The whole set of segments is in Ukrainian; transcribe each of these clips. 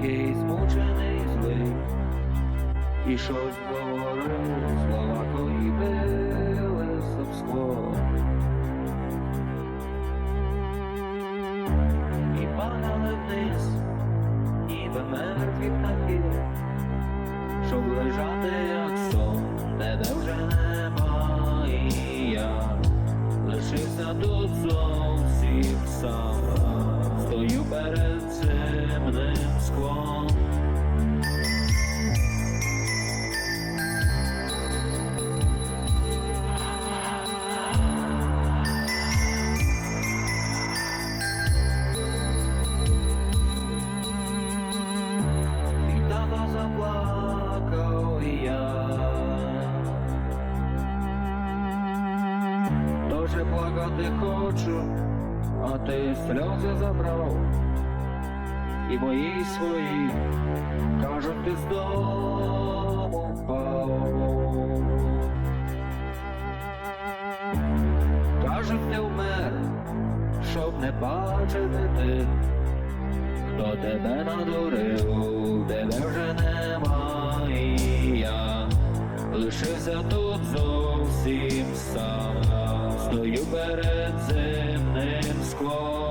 такий змучений злий, щось говорив, слова билися в скло. І падали вниз, ніби мертві птахи, щоб лежати як сон, тебе вже нема, лишився тут зовсім сам, стою перед зимним і я. Тоже плакати хочу, а ти сльози забрав. І мої свої кажуть, ти з дому впав. Кажуть, ти вмер, щоб не бачити тих, хто тебе надурив, тебе вже нема, і я лишився тут зовсім сам, стою перед земним склом.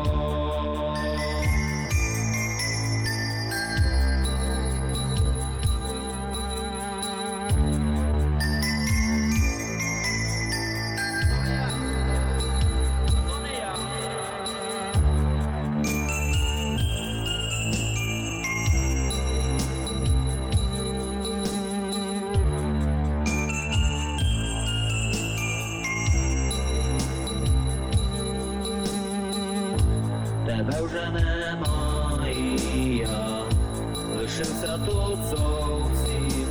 тебе вже немає, лишився тут зовсім.